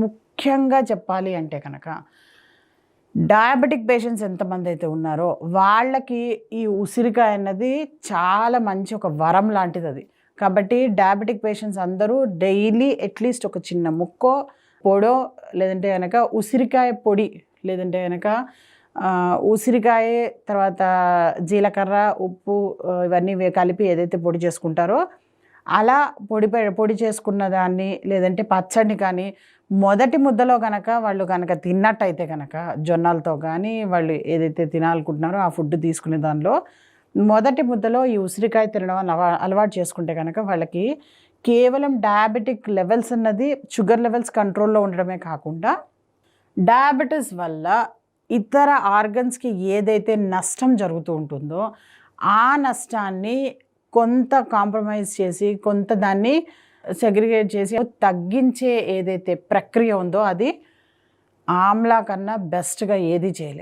ముఖ్యంగా చెప్పాలి అంటే కనుక డయాబెటిక్ పేషెంట్స్ ఎంతమంది అయితే ఉన్నారో వాళ్ళకి ఈ ఉసిరికాయ అన్నది చాలా మంచి ఒక వరం లాంటిది అది. కాబట్టి డయాబెటిక్ పేషెంట్స్ అందరూ డైలీ అట్లీస్ట్ ఒక చిన్న ముక్కో పొడో లేదంటే కనుక ఉసిరికాయ పొడి లేదంటే కనుక ఉసిరికాయ తర్వాత జీలకర్ర ఉప్పు ఇవన్నీ కలిపి ఏదైతే పొడి చేసుకుంటారో అలా పొడి పె- పొడి చేసుకున్న దాన్ని లేదంటే పచ్చడిని కానీ మొదటి ముద్దలో కనుక వాళ్ళు కనుక తిన్నట్టయితే కనుక జొన్నలతో కానీ వాళ్ళు ఏదైతే తినాలనుకుంటున్నారో ఆ ఫుడ్ తీసుకునే దానిలో మొదటి ముద్దలో ఈ ఉసిరికాయ తినడం అలవా అలవాటు చేసుకుంటే కనుక వాళ్ళకి కేవలం డయాబెటిక్ లెవెల్స్ అన్నది షుగర్ లెవెల్స్ కంట్రోల్లో ఉండడమే కాకుండా డయాబెటీస్ వల్ల ఇతర ఆర్గన్స్కి ఏదైతే నష్టం జరుగుతూ ఉంటుందో ఆ నష్టాన్ని కొంత కాంప్రమైజ్ చేసి కొంత దాన్ని సెగ్రిగేట్ చేసి తగ్గించే ఏదైతే ప్రక్రియ ఉందో అది ఆమ్లా కన్నా బెస్ట్గా ఏది చేయలేదు.